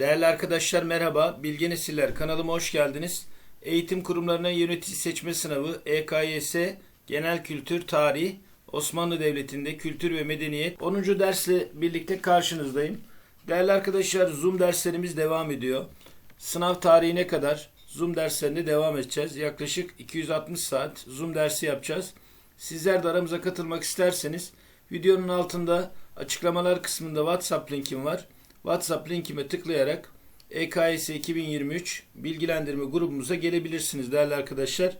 Değerli arkadaşlar merhaba. Bilge Nesiller kanalıma hoş geldiniz. Eğitim kurumlarına yönetici seçme sınavı EKYS Genel Kültür Tarih Osmanlı Devleti'nde Kültür ve Medeniyet 10. dersle birlikte karşınızdayım. Değerli arkadaşlar Zoom derslerimiz devam ediyor. Sınav tarihine kadar Zoom derslerine devam edeceğiz. Yaklaşık 260 saat Zoom dersi yapacağız. Sizler de aramıza katılmak isterseniz videonun altında açıklamalar kısmında WhatsApp linkim var. WhatsApp linkime tıklayarak EKS 2023 bilgilendirme grubumuza gelebilirsiniz değerli arkadaşlar.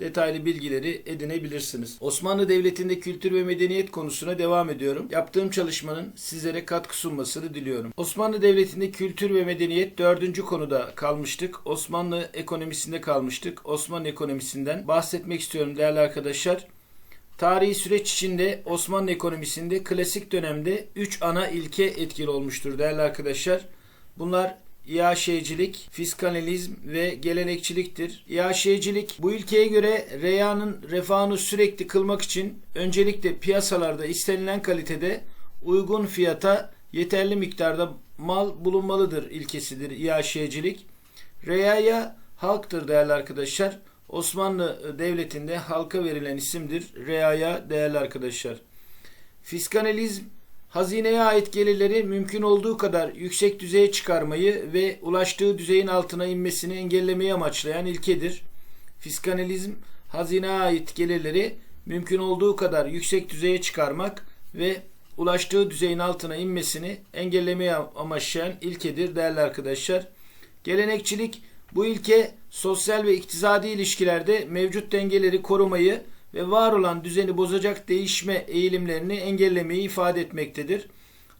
Detaylı bilgileri edinebilirsiniz. Osmanlı Devleti'nde kültür ve medeniyet konusuna devam ediyorum. Yaptığım çalışmanın sizlere katkı sunmasını diliyorum. Osmanlı Devleti'nde kültür ve medeniyet dördüncü konuda kalmıştık. Osmanlı ekonomisinde kalmıştık. Osmanlı ekonomisinden bahsetmek istiyorum değerli arkadaşlar. Tarihi süreç içinde Osmanlı ekonomisinde klasik dönemde 3 ana ilke etkili olmuştur değerli arkadaşlar. Bunlar İAŞ'cilik, fiskanalizm ve gelenekçiliktir. İAŞ'cilik bu ilkeye göre reyanın refahını sürekli kılmak için öncelikle piyasalarda istenilen kalitede uygun fiyata yeterli miktarda mal bulunmalıdır ilkesidir İAŞ'cilik. Reyaya halktır değerli arkadaşlar. Osmanlı Devleti'nde halka verilen isimdir. Reaya değerli arkadaşlar. Fiskanalizm hazineye ait gelirleri mümkün olduğu kadar yüksek düzeye çıkarmayı ve ulaştığı düzeyin altına inmesini engellemeyi amaçlayan ilkedir. Fiskanalizm hazineye ait gelirleri mümkün olduğu kadar yüksek düzeye çıkarmak ve ulaştığı düzeyin altına inmesini engellemeye amaçlayan ilkedir değerli arkadaşlar. Gelenekçilik bu ilke sosyal ve iktisadi ilişkilerde mevcut dengeleri korumayı ve var olan düzeni bozacak değişme eğilimlerini engellemeyi ifade etmektedir.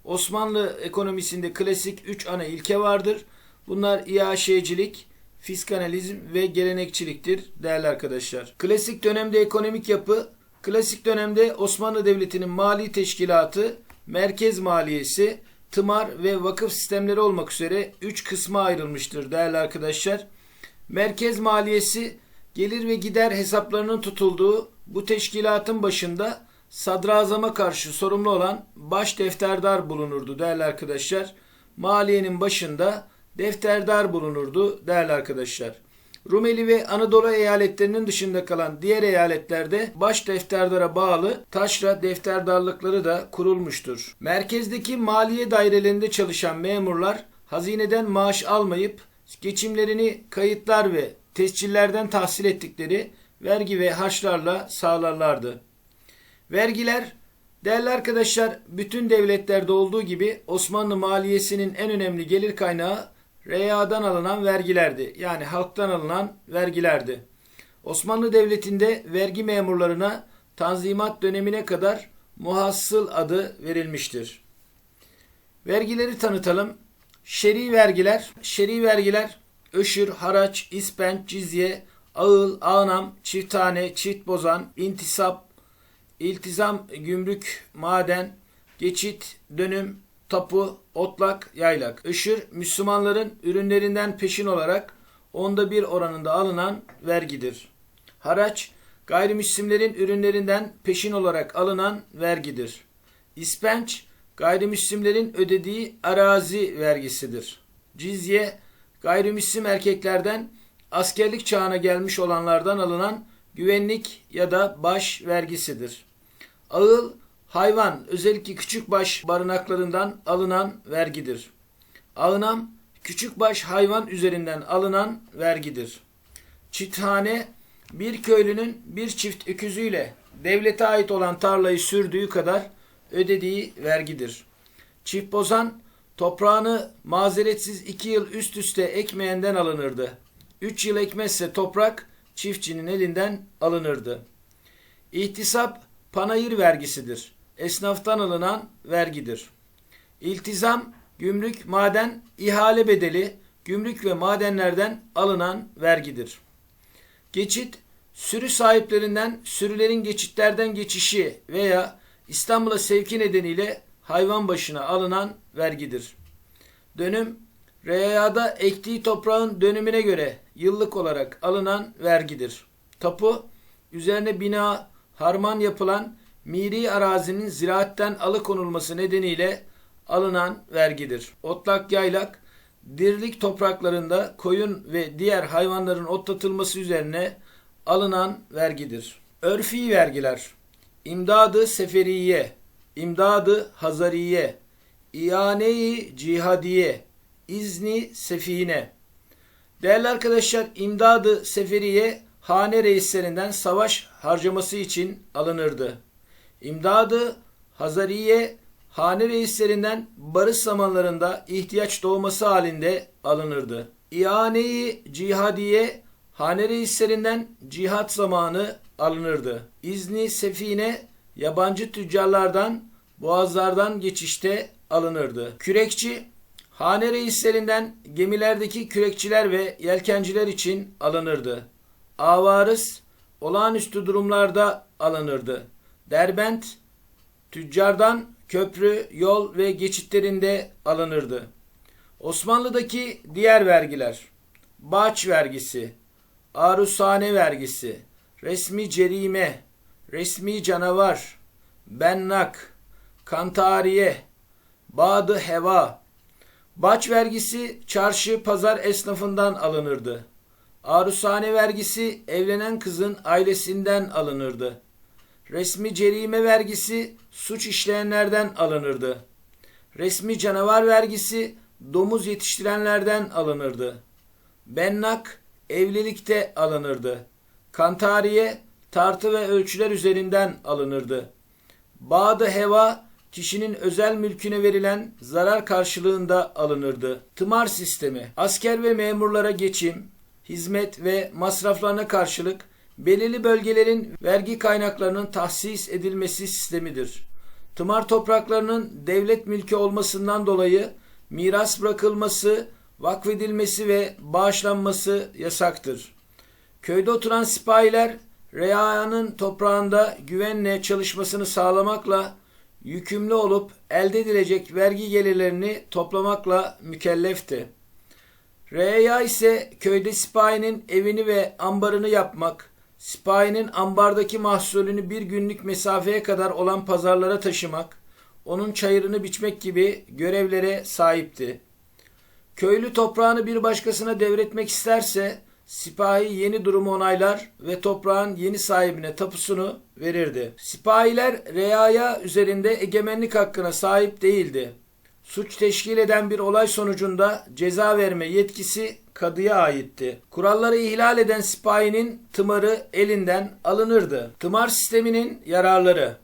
Osmanlı ekonomisinde klasik 3 ana ilke vardır. Bunlar İAŞ'cilik, fiskanalizm ve gelenekçiliktir değerli arkadaşlar. Klasik dönemde ekonomik yapı, klasik dönemde Osmanlı Devleti'nin mali teşkilatı, merkez maliyesi, tımar ve vakıf sistemleri olmak üzere 3 kısma ayrılmıştır değerli arkadaşlar. Merkez maliyesi gelir ve gider hesaplarının tutulduğu bu teşkilatın başında sadrazama karşı sorumlu olan baş defterdar bulunurdu değerli arkadaşlar. Maliyenin başında defterdar bulunurdu değerli arkadaşlar. Rumeli ve Anadolu eyaletlerinin dışında kalan diğer eyaletlerde baş defterdara bağlı taşra defterdarlıkları da kurulmuştur. Merkezdeki maliye dairelerinde çalışan memurlar hazineden maaş almayıp geçimlerini kayıtlar ve tescillerden tahsil ettikleri vergi ve harçlarla sağlarlardı. Vergiler Değerli arkadaşlar, bütün devletlerde olduğu gibi Osmanlı maliyesinin en önemli gelir kaynağı reyadan alınan vergilerdi. Yani halktan alınan vergilerdi. Osmanlı Devleti'nde vergi memurlarına Tanzimat dönemine kadar muhassıl adı verilmiştir. Vergileri tanıtalım. Şer'i vergiler, şer'i vergiler öşür, haraç, ispenç, cizye, ağıl, ağnam, çiftane, çift bozan, intisap, iltizam, gümrük, maden, geçit, dönüm, tapu, otlak, yaylak. Işır, Müslümanların ürünlerinden peşin olarak onda bir oranında alınan vergidir. Haraç, gayrimüslimlerin ürünlerinden peşin olarak alınan vergidir. İspenç, gayrimüslimlerin ödediği arazi vergisidir. Cizye, gayrimüslim erkeklerden askerlik çağına gelmiş olanlardan alınan güvenlik ya da baş vergisidir. Ağıl, hayvan özellikle küçük baş barınaklarından alınan vergidir. Ağınam, küçük baş hayvan üzerinden alınan vergidir. Çithane, bir köylünün bir çift öküzüyle devlete ait olan tarlayı sürdüğü kadar ödediği vergidir. Çift bozan, toprağını mazeretsiz iki yıl üst üste ekmeyenden alınırdı. Üç yıl ekmezse toprak çiftçinin elinden alınırdı. İhtisap panayır vergisidir. Esnaftan alınan vergidir. İltizam, gümrük, maden, ihale bedeli, gümrük ve madenlerden alınan vergidir. Geçit, sürü sahiplerinden sürülerin geçitlerden geçişi veya İstanbul'a sevki nedeniyle hayvan başına alınan vergidir. Dönüm, reyada ektiği toprağın dönümüne göre yıllık olarak alınan vergidir. Tapu, üzerine bina, harman yapılan miri arazinin ziraatten alıkonulması nedeniyle alınan vergidir. Otlak yaylak, dirlik topraklarında koyun ve diğer hayvanların otlatılması üzerine alınan vergidir. Örfi vergiler İmdadı Seferiye, İmdadı Hazariye, İane-i Cihadiye, İzni Sefine. Değerli arkadaşlar, İmdadı Seferiye hane reislerinden savaş harcaması için alınırdı. İmdadı Hazariye hane reislerinden barış zamanlarında ihtiyaç doğması halinde alınırdı. İane-i Cihadiye hane reislerinden cihat zamanı alınırdı. İzni Sefine yabancı tüccarlardan boğazlardan geçişte alınırdı. Kürekçi hane reislerinden gemilerdeki kürekçiler ve yelkenciler için alınırdı. Avarız olağanüstü durumlarda alınırdı. Derbent tüccardan köprü, yol ve geçitlerinde alınırdı. Osmanlı'daki diğer vergiler Bağış vergisi, arusane vergisi, resmi cerime, resmi canavar, bennak, kantariye, badı heva. Baç vergisi çarşı pazar esnafından alınırdı. Arusane vergisi evlenen kızın ailesinden alınırdı. Resmi cerime vergisi suç işleyenlerden alınırdı. Resmi canavar vergisi domuz yetiştirenlerden alınırdı. Bennak evlilikte alınırdı. Kantariye tartı ve ölçüler üzerinden alınırdı. Bağdı heva kişinin özel mülküne verilen zarar karşılığında alınırdı. Tımar sistemi asker ve memurlara geçim, hizmet ve masraflarına karşılık belirli bölgelerin vergi kaynaklarının tahsis edilmesi sistemidir. Tımar topraklarının devlet mülkü olmasından dolayı miras bırakılması, vakfedilmesi ve bağışlanması yasaktır. Köyde oturan sipahiler reyanın toprağında güvenle çalışmasını sağlamakla yükümlü olup elde edilecek vergi gelirlerini toplamakla mükellefti. Reya ise köyde sipahinin evini ve ambarını yapmak, sipahinin ambardaki mahsulünü bir günlük mesafeye kadar olan pazarlara taşımak, onun çayırını biçmek gibi görevlere sahipti. Köylü toprağını bir başkasına devretmek isterse sipahi yeni durumu onaylar ve toprağın yeni sahibine tapusunu verirdi. Sipahiler reaya üzerinde egemenlik hakkına sahip değildi. Suç teşkil eden bir olay sonucunda ceza verme yetkisi kadıya aitti. Kuralları ihlal eden sipahinin tımarı elinden alınırdı. Tımar sisteminin yararları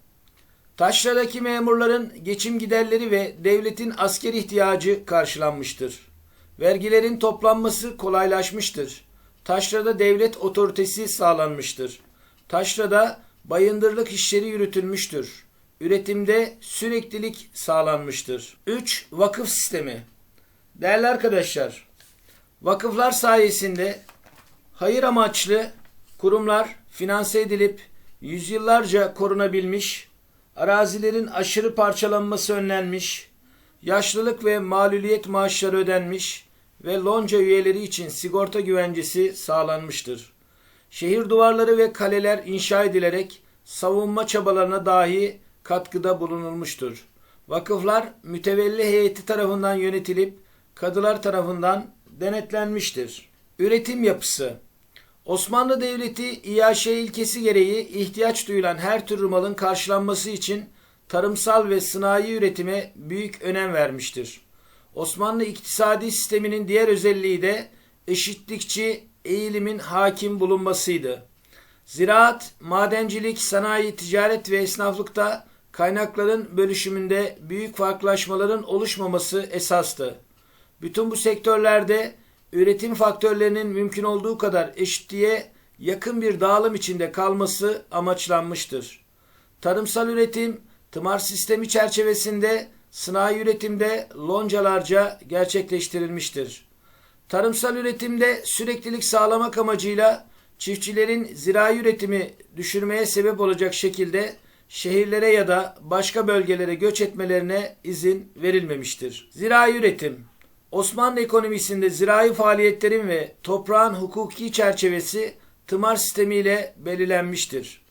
Taşra'daki memurların geçim giderleri ve devletin asker ihtiyacı karşılanmıştır. Vergilerin toplanması kolaylaşmıştır. Taşra'da devlet otoritesi sağlanmıştır. Taşra'da bayındırlık işleri yürütülmüştür. Üretimde süreklilik sağlanmıştır. 3. Vakıf sistemi. Değerli arkadaşlar, vakıflar sayesinde hayır amaçlı kurumlar finanse edilip yüzyıllarca korunabilmiş, arazilerin aşırı parçalanması önlenmiş, yaşlılık ve maluliyet maaşları ödenmiş ve lonca üyeleri için sigorta güvencesi sağlanmıştır. Şehir duvarları ve kaleler inşa edilerek savunma çabalarına dahi katkıda bulunulmuştur. Vakıflar mütevelli heyeti tarafından yönetilip kadılar tarafından denetlenmiştir. Üretim yapısı Osmanlı Devleti İyaşe ilkesi gereği ihtiyaç duyulan her tür malın karşılanması için tarımsal ve sınai üretime büyük önem vermiştir. Osmanlı iktisadi sisteminin diğer özelliği de eşitlikçi eğilimin hakim bulunmasıydı. Ziraat, madencilik, sanayi, ticaret ve esnaflıkta kaynakların bölüşümünde büyük farklılaşmaların oluşmaması esastı. Bütün bu sektörlerde üretim faktörlerinin mümkün olduğu kadar eşitliğe yakın bir dağılım içinde kalması amaçlanmıştır. Tarımsal üretim, tımar sistemi çerçevesinde sanayi üretimde loncalarca gerçekleştirilmiştir. Tarımsal üretimde süreklilik sağlamak amacıyla çiftçilerin zirai üretimi düşürmeye sebep olacak şekilde şehirlere ya da başka bölgelere göç etmelerine izin verilmemiştir. Zirai üretim Osmanlı ekonomisinde zirai faaliyetlerin ve toprağın hukuki çerçevesi tımar sistemiyle belirlenmiştir.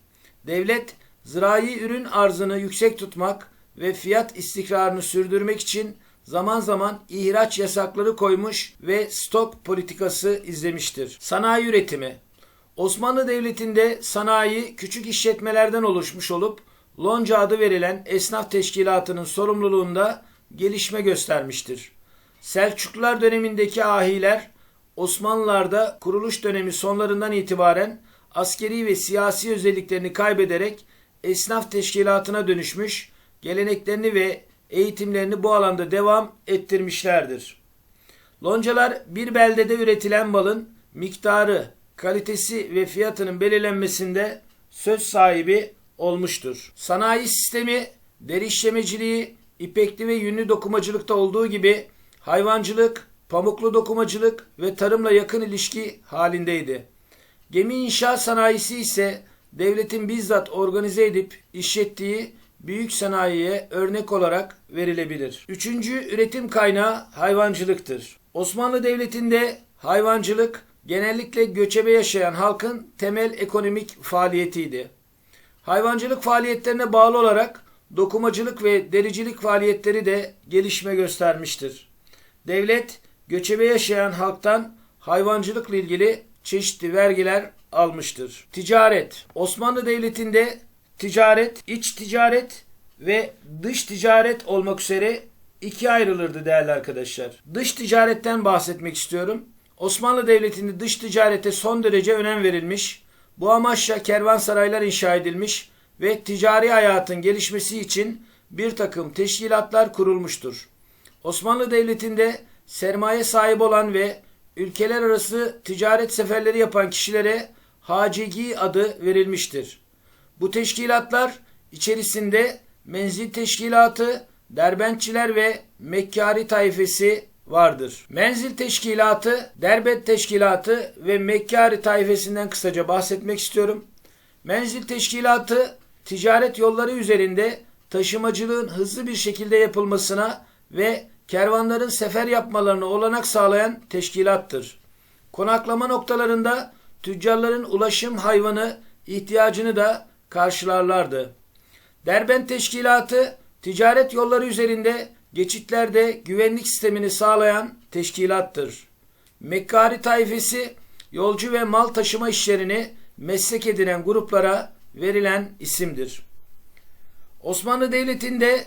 Devlet zirai ürün arzını yüksek tutmak ve fiyat istikrarını sürdürmek için zaman zaman ihraç yasakları koymuş ve stok politikası izlemiştir. Sanayi üretimi Osmanlı Devleti'nde sanayi küçük işletmelerden oluşmuş olup Lonca adı verilen esnaf teşkilatının sorumluluğunda gelişme göstermiştir. Selçuklular dönemindeki ahiler Osmanlılar'da kuruluş dönemi sonlarından itibaren askeri ve siyasi özelliklerini kaybederek esnaf teşkilatına dönüşmüş, geleneklerini ve eğitimlerini bu alanda devam ettirmişlerdir. Loncalar bir beldede üretilen malın miktarı, kalitesi ve fiyatının belirlenmesinde söz sahibi olmuştur. Sanayi sistemi, deri işlemeciliği, ipekli ve yünlü dokumacılıkta olduğu gibi hayvancılık, pamuklu dokumacılık ve tarımla yakın ilişki halindeydi. Gemi inşaat sanayisi ise devletin bizzat organize edip işlettiği büyük sanayiye örnek olarak verilebilir. Üçüncü üretim kaynağı hayvancılıktır. Osmanlı Devleti'nde hayvancılık genellikle göçebe yaşayan halkın temel ekonomik faaliyetiydi. Hayvancılık faaliyetlerine bağlı olarak dokumacılık ve dericilik faaliyetleri de gelişme göstermiştir. Devlet göçebe yaşayan halktan hayvancılıkla ilgili çeşitli vergiler almıştır. Ticaret Osmanlı Devleti'nde ticaret, iç ticaret ve dış ticaret olmak üzere ikiye ayrılırdı değerli arkadaşlar. Dış ticaretten bahsetmek istiyorum. Osmanlı Devleti'nde dış ticarete son derece önem verilmiş, bu amaçla kervansaraylar inşa edilmiş ve ticari hayatın gelişmesi için bir takım teşkilatlar kurulmuştur. Osmanlı Devleti'nde sermaye sahibi olan ve ülkeler arası ticaret seferleri yapan kişilere hacigi adı verilmiştir. Bu teşkilatlar içerisinde menzil teşkilatı, derbentçiler ve Mekkari tayfesi vardır. Menzil teşkilatı, derbet teşkilatı ve Mekkari tayfesinden kısaca bahsetmek istiyorum. Menzil teşkilatı ticaret yolları üzerinde taşımacılığın hızlı bir şekilde yapılmasına ve kervanların sefer yapmalarına olanak sağlayan teşkilattır. Konaklama noktalarında tüccarların ulaşım hayvanı ihtiyacını da karşılarlardı. Derbent Teşkilatı ticaret yolları üzerinde geçitlerde güvenlik sistemini sağlayan teşkilattır. Mekkari tayfesi yolcu ve mal taşıma işlerini meslek edinen gruplara verilen isimdir. Osmanlı Devleti'nde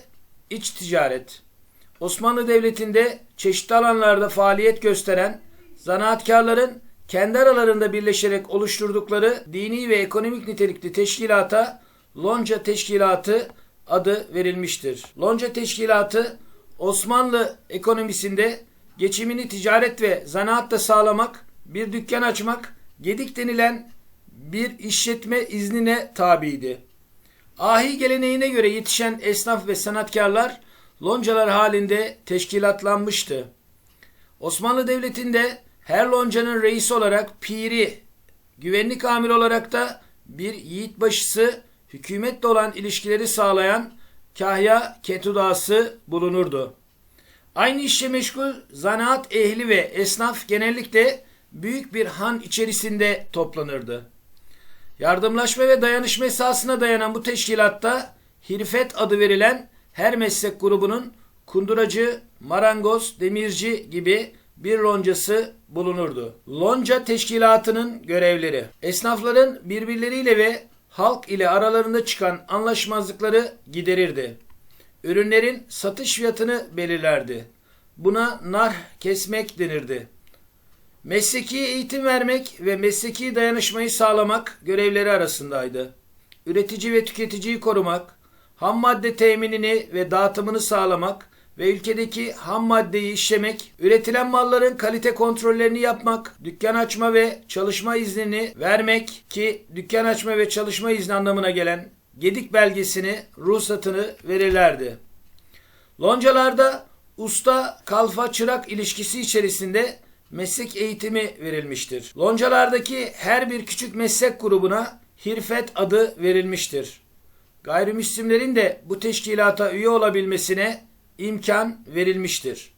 iç ticaret Osmanlı Devleti'nde çeşitli alanlarda faaliyet gösteren zanaatkarların kendi aralarında birleşerek oluşturdukları dini ve ekonomik nitelikli teşkilata Lonca Teşkilatı adı verilmiştir. Lonca Teşkilatı Osmanlı ekonomisinde geçimini ticaret ve zanaatla sağlamak, bir dükkan açmak, gedik denilen bir işletme iznine tabiydi. Ahi geleneğine göre yetişen esnaf ve sanatkarlar loncalar halinde teşkilatlanmıştı. Osmanlı Devleti'nde her loncanın reisi olarak piri, güvenlik amiri olarak da bir yiğit başısı hükümetle olan ilişkileri sağlayan kahya ketudası bulunurdu. Aynı işle meşgul zanaat ehli ve esnaf genellikle büyük bir han içerisinde toplanırdı. Yardımlaşma ve dayanışma esasına dayanan bu teşkilatta Hirfet adı verilen her meslek grubunun kunduracı, marangoz, demirci gibi bir loncası bulunurdu. Lonca teşkilatının görevleri esnafların birbirleriyle ve halk ile aralarında çıkan anlaşmazlıkları giderirdi. Ürünlerin satış fiyatını belirlerdi. Buna nar kesmek denirdi. Mesleki eğitim vermek ve mesleki dayanışmayı sağlamak görevleri arasındaydı. Üretici ve tüketiciyi korumak, ham madde teminini ve dağıtımını sağlamak ve ülkedeki ham maddeyi işlemek, üretilen malların kalite kontrollerini yapmak, dükkan açma ve çalışma iznini vermek ki dükkan açma ve çalışma izni anlamına gelen gedik belgesini, ruhsatını verirlerdi. Loncalarda usta kalfa çırak ilişkisi içerisinde meslek eğitimi verilmiştir. Loncalardaki her bir küçük meslek grubuna hirfet adı verilmiştir. Gayrimüslimlerin de bu teşkilata üye olabilmesine imkan verilmiştir.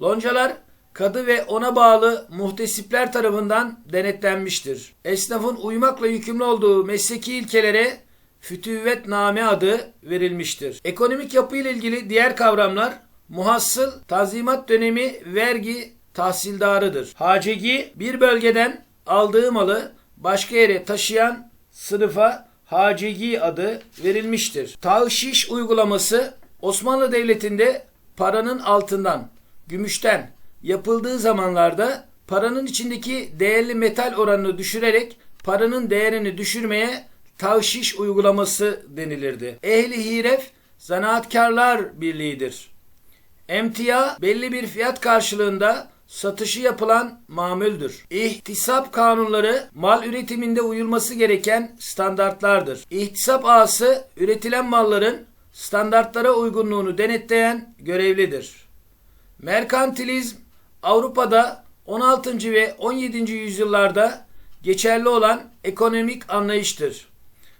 Loncalar kadı ve ona bağlı muhtesipler tarafından denetlenmiştir. Esnafın uymakla yükümlü olduğu mesleki ilkelere fütüvvet name adı verilmiştir. Ekonomik yapı ile ilgili diğer kavramlar Muhassıl tazimat dönemi vergi tahsildarıdır. Hacegi bir bölgeden aldığı malı başka yere taşıyan sınıfa hacegi adı verilmiştir. Tağşiş uygulaması Osmanlı Devleti'nde paranın altından, gümüşten yapıldığı zamanlarda paranın içindeki değerli metal oranını düşürerek paranın değerini düşürmeye tavşiş uygulaması denilirdi. Ehli hiref zanaatkarlar birliğidir. Emtia belli bir fiyat karşılığında satışı yapılan mamuldür. İhtisap kanunları mal üretiminde uyulması gereken standartlardır. İhtisap ağası üretilen malların standartlara uygunluğunu denetleyen görevlidir. Merkantilizm Avrupa'da 16. ve 17. yüzyıllarda geçerli olan ekonomik anlayıştır.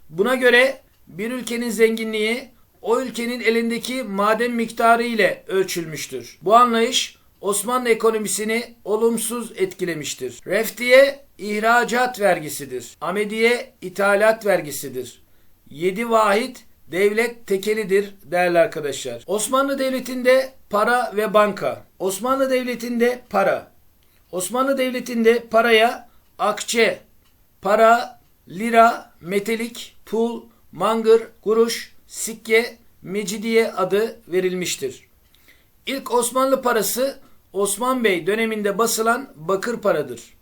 Buna göre bir ülkenin zenginliği o ülkenin elindeki maden miktarı ile ölçülmüştür. Bu anlayış Osmanlı ekonomisini olumsuz etkilemiştir. Reftiye ihracat vergisidir. Amediye ithalat vergisidir. Yedi vahit devlet tekelidir değerli arkadaşlar. Osmanlı Devleti'nde para ve banka. Osmanlı Devleti'nde para. Osmanlı Devleti'nde paraya akçe, para, lira, metelik, pul, mangır, kuruş, sikke, mecidiye adı verilmiştir. İlk Osmanlı parası Osman Bey döneminde basılan bakır paradır.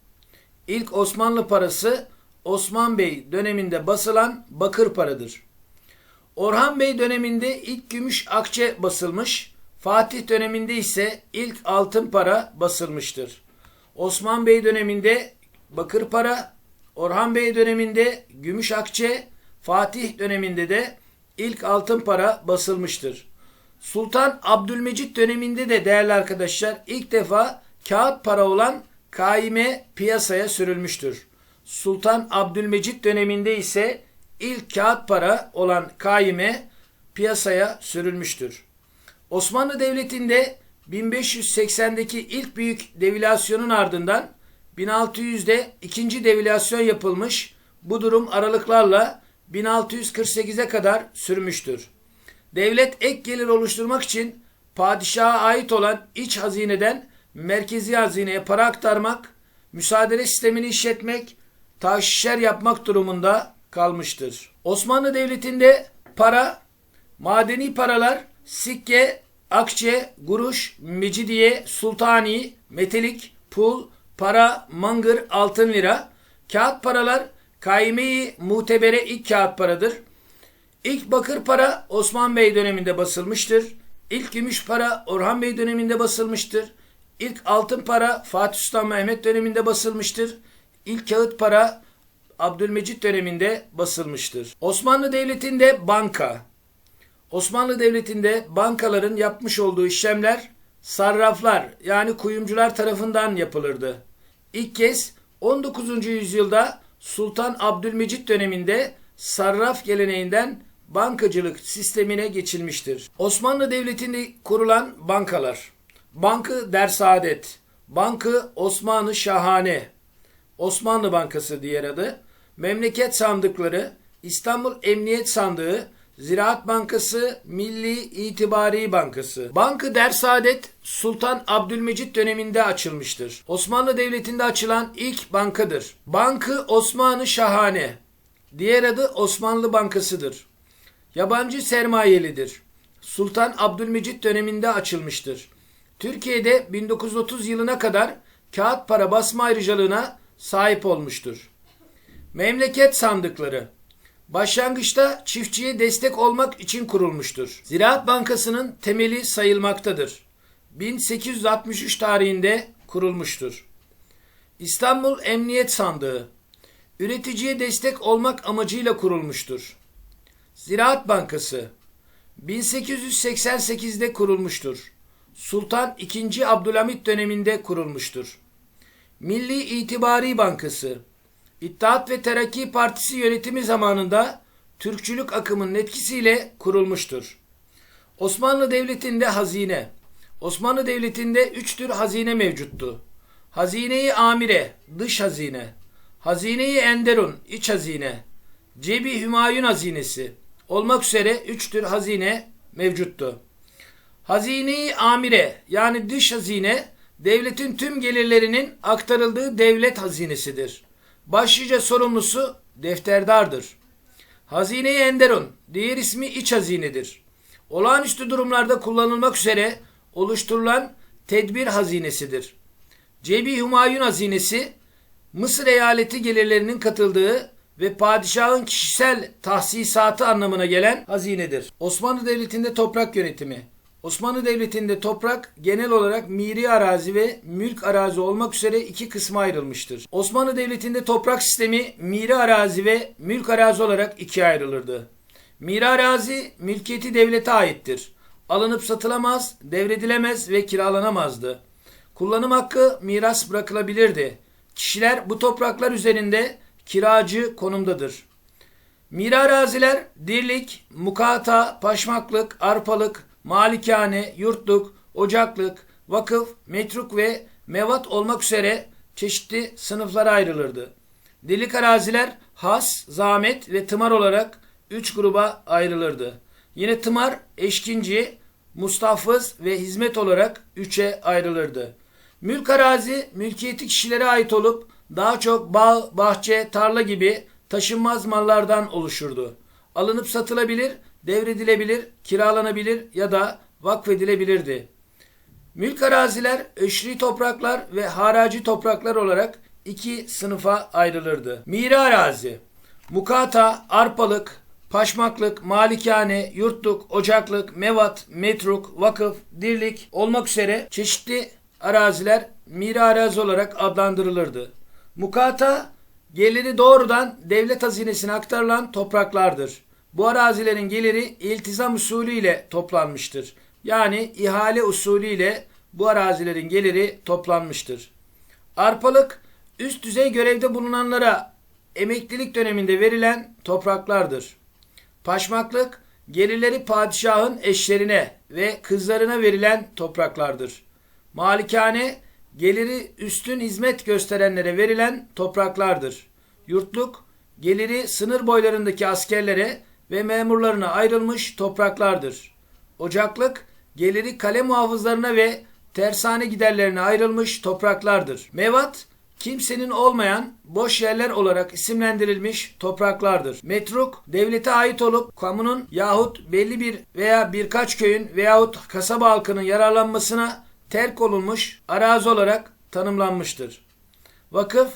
İlk Osmanlı parası Osman Bey döneminde basılan bakır paradır. Orhan Bey döneminde ilk gümüş akçe basılmış, Fatih döneminde ise ilk altın para basılmıştır. Osman Bey döneminde bakır para, Orhan Bey döneminde gümüş akçe, Fatih döneminde de ilk altın para basılmıştır. Sultan Abdülmecit döneminde de değerli arkadaşlar ilk defa kağıt para olan kaime piyasaya sürülmüştür. Sultan Abdülmecit döneminde ise ilk kağıt para olan kaime piyasaya sürülmüştür. Osmanlı Devleti'nde 1580'deki ilk büyük devalüasyonun ardından 1600'de ikinci devalüasyon yapılmış. Bu durum aralıklarla 1648'e kadar sürmüştür. Devlet ek gelir oluşturmak için padişaha ait olan iç hazineden merkezi hazineye para aktarmak, müsaade sistemini işletmek, taşişer yapmak durumunda kalmıştır. Osmanlı Devleti'nde para, madeni paralar, sikke, akçe, guruş, mecidiye, sultani, metelik, pul, para, mangır, altın lira, kağıt paralar, kaime-i mutebere ilk kağıt paradır. İlk bakır para Osman Bey döneminde basılmıştır. İlk gümüş para Orhan Bey döneminde basılmıştır. İlk altın para Fatih Sultan Mehmet döneminde basılmıştır. İlk kağıt para Abdülmecit döneminde basılmıştır. Osmanlı Devleti'nde banka. Osmanlı Devleti'nde bankaların yapmış olduğu işlemler sarraflar yani kuyumcular tarafından yapılırdı. İlk kez 19. yüzyılda Sultan Abdülmecit döneminde sarraf geleneğinden bankacılık sistemine geçilmiştir. Osmanlı Devleti'nde kurulan bankalar. Bankı Dersaadet, Bankı Osmanlı Şahane, Osmanlı Bankası diğer adı, Memleket Sandıkları, İstanbul Emniyet Sandığı, Ziraat Bankası, Milli İtibari Bankası. Bankı Dersaadet Sultan Abdülmecit döneminde açılmıştır. Osmanlı Devleti'nde açılan ilk bankadır. Bankı Osmanlı Şahane. Diğer adı Osmanlı Bankası'dır. Yabancı sermayelidir. Sultan Abdülmecit döneminde açılmıştır. Türkiye'de 1930 yılına kadar kağıt para basma ayrıcalığına sahip olmuştur. Memleket sandıkları başlangıçta çiftçiye destek olmak için kurulmuştur. Ziraat Bankası'nın temeli sayılmaktadır. 1863 tarihinde kurulmuştur. İstanbul Emniyet Sandığı üreticiye destek olmak amacıyla kurulmuştur. Ziraat Bankası 1888'de kurulmuştur. Sultan II. Abdülhamit döneminde kurulmuştur. Milli İtibari Bankası İttihat ve Terakki Partisi yönetimi zamanında Türkçülük akımının etkisiyle kurulmuştur. Osmanlı Devleti'nde hazine. Osmanlı Devleti'nde üç tür hazine mevcuttu. Hazine-i Amire, dış hazine. Hazine-i Enderun, iç hazine. Cebi Hümayun hazinesi olmak üzere üç tür hazine mevcuttu. Hazine-i amire yani dış hazine devletin tüm gelirlerinin aktarıldığı devlet hazinesidir. Başlıca sorumlusu defterdardır. Hazine-i enderun diğer ismi iç hazinedir. Olağanüstü durumlarda kullanılmak üzere oluşturulan tedbir hazinesidir. Cebi Humayun hazinesi Mısır eyaleti gelirlerinin katıldığı ve padişahın kişisel tahsisatı anlamına gelen hazinedir. Osmanlı Devleti'nde toprak yönetimi. Osmanlı Devleti'nde toprak genel olarak miri arazi ve mülk arazi olmak üzere iki kısma ayrılmıştır. Osmanlı Devleti'nde toprak sistemi miri arazi ve mülk arazi olarak ikiye ayrılırdı. Miri arazi mülkiyeti devlete aittir. Alınıp satılamaz, devredilemez ve kiralanamazdı. Kullanım hakkı miras bırakılabilirdi. Kişiler bu topraklar üzerinde kiracı konumdadır. Mira araziler dirlik, mukata, paşmaklık, arpalık, malikane, yurtluk, ocaklık, vakıf, metruk ve mevat olmak üzere çeşitli sınıflara ayrılırdı. Dirlik araziler has, zahmet ve tımar olarak üç gruba ayrılırdı. Yine tımar, eşkinci, mustafız ve hizmet olarak üçe ayrılırdı. Mülk arazi mülkiyeti kişilere ait olup daha çok bağ, bahçe, tarla gibi taşınmaz mallardan oluşurdu. Alınıp satılabilir, devredilebilir, kiralanabilir ya da vakfedilebilirdi. Mülk araziler öşri topraklar ve haraci topraklar olarak iki sınıfa ayrılırdı. Miri arazi, mukata, arpalık, paşmaklık, malikane, yurtluk, ocaklık, mevat, metruk, vakıf, dirlik olmak üzere çeşitli araziler miri arazi olarak adlandırılırdı. Mukata geliri doğrudan devlet hazinesine aktarılan topraklardır. Bu arazilerin geliri iltizam usulü ile toplanmıştır. Yani ihale usulü ile bu arazilerin geliri toplanmıştır. Arpalık üst düzey görevde bulunanlara emeklilik döneminde verilen topraklardır. Paşmaklık gelirleri padişahın eşlerine ve kızlarına verilen topraklardır. Malikane geliri üstün hizmet gösterenlere verilen topraklardır. Yurtluk geliri sınır boylarındaki askerlere ve memurlarına ayrılmış topraklardır. Ocaklık geliri kale muhafızlarına ve tersane giderlerine ayrılmış topraklardır. Mevat kimsenin olmayan boş yerler olarak isimlendirilmiş topraklardır. Metruk devlete ait olup kamunun yahut belli bir veya birkaç köyün veyahut kasaba halkının yararlanmasına terk olunmuş arazi olarak tanımlanmıştır. Vakıf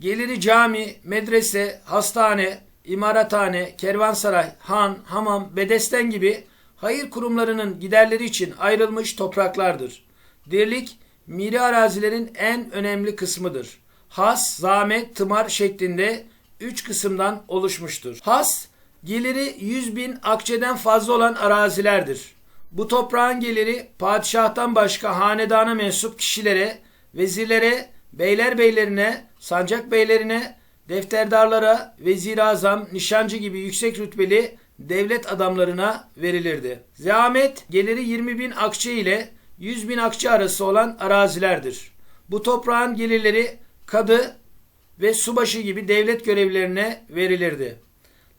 geliri cami, medrese, hastane, imarathane, kervansaray, han, hamam, bedesten gibi hayır kurumlarının giderleri için ayrılmış topraklardır. Dirlik, miri arazilerin en önemli kısmıdır. Has, zahmet, tımar şeklinde üç kısımdan oluşmuştur. Has, geliri 100 bin akçeden fazla olan arazilerdir. Bu toprağın geliri padişahtan başka hanedana mensup kişilere, vezirlere, beyler beylerine, sancak beylerine, defterdarlara, vezir azam, nişancı gibi yüksek rütbeli devlet adamlarına verilirdi. Zahmet geliri 20 bin akçe ile 100 bin akçe arası olan arazilerdir. Bu toprağın gelirleri kadı ve subaşı gibi devlet görevlilerine verilirdi.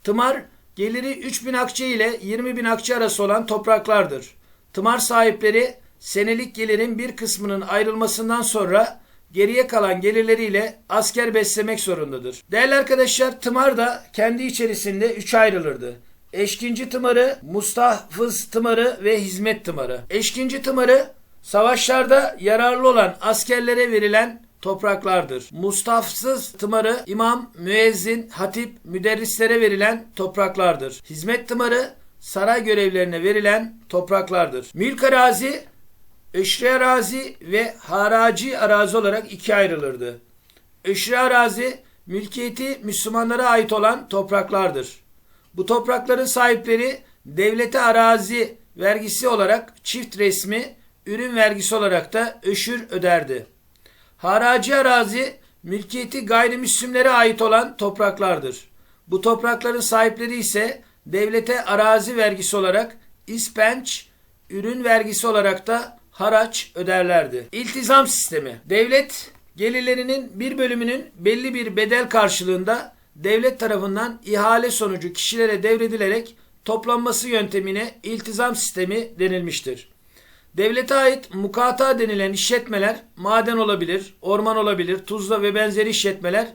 Tımar geliri 3 bin akçe ile 20 bin akçe arası olan topraklardır. Tımar sahipleri senelik gelirin bir kısmının ayrılmasından sonra geriye kalan gelirleriyle asker beslemek zorundadır. Değerli arkadaşlar tımar da kendi içerisinde üç ayrılırdı. Eşkinci tımarı, mustahfız tımarı ve hizmet tımarı. Eşkinci tımarı savaşlarda yararlı olan askerlere verilen topraklardır. Mustafsız tımarı imam, müezzin, hatip, müderrislere verilen topraklardır. Hizmet tımarı saray görevlerine verilen topraklardır. Mülk arazi, eşri arazi ve haraci arazi olarak ikiye ayrılırdı. Eşri arazi, mülkiyeti Müslümanlara ait olan topraklardır. Bu toprakların sahipleri devlete arazi vergisi olarak çift resmi, ürün vergisi olarak da öşür öderdi. Haraci arazi mülkiyeti gayrimüslimlere ait olan topraklardır. Bu toprakların sahipleri ise devlete arazi vergisi olarak ispenç, ürün vergisi olarak da haraç öderlerdi. İltizam sistemi. Devlet gelirlerinin bir bölümünün belli bir bedel karşılığında devlet tarafından ihale sonucu kişilere devredilerek toplanması yöntemine iltizam sistemi denilmiştir. Devlete ait mukata denilen işletmeler maden olabilir, orman olabilir, tuzla ve benzeri işletmeler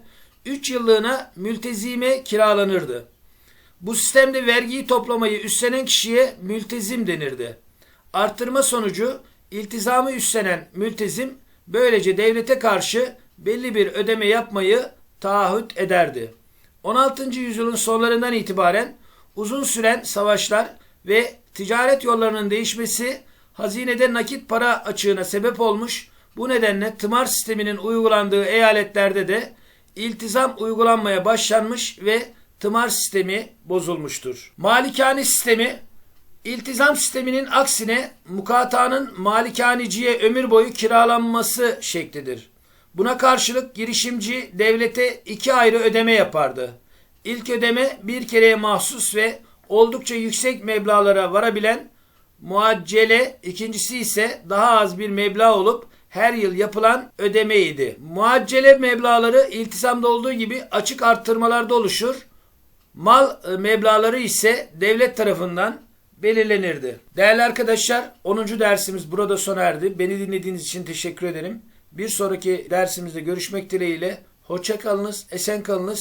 3 yıllığına mültezime kiralanırdı. Bu sistemde vergiyi toplamayı üstlenen kişiye mültezim denirdi. Artırma sonucu iltizamı üstlenen mültezim böylece devlete karşı belli bir ödeme yapmayı taahhüt ederdi. 16. yüzyılın sonlarından itibaren uzun süren savaşlar ve ticaret yollarının değişmesi hazinede nakit para açığına sebep olmuş. Bu nedenle tımar sisteminin uygulandığı eyaletlerde de iltizam uygulanmaya başlanmış ve tımar sistemi bozulmuştur. Malikane sistemi İltizam sisteminin aksine mukatanın malikaneciye ömür boyu kiralanması şeklidir. Buna karşılık girişimci devlete iki ayrı ödeme yapardı. İlk ödeme bir kereye mahsus ve oldukça yüksek meblağlara varabilen muaccele, ikincisi ise daha az bir meblağ olup her yıl yapılan ödemeydi. Muaccele meblağları iltizamda olduğu gibi açık arttırmalarda oluşur. Mal e, meblağları ise devlet tarafından belirlenirdi. Değerli arkadaşlar 10. dersimiz burada sona erdi. Beni dinlediğiniz için teşekkür ederim. Bir sonraki dersimizde görüşmek dileğiyle. Hoşça kalınız, esen kalınız.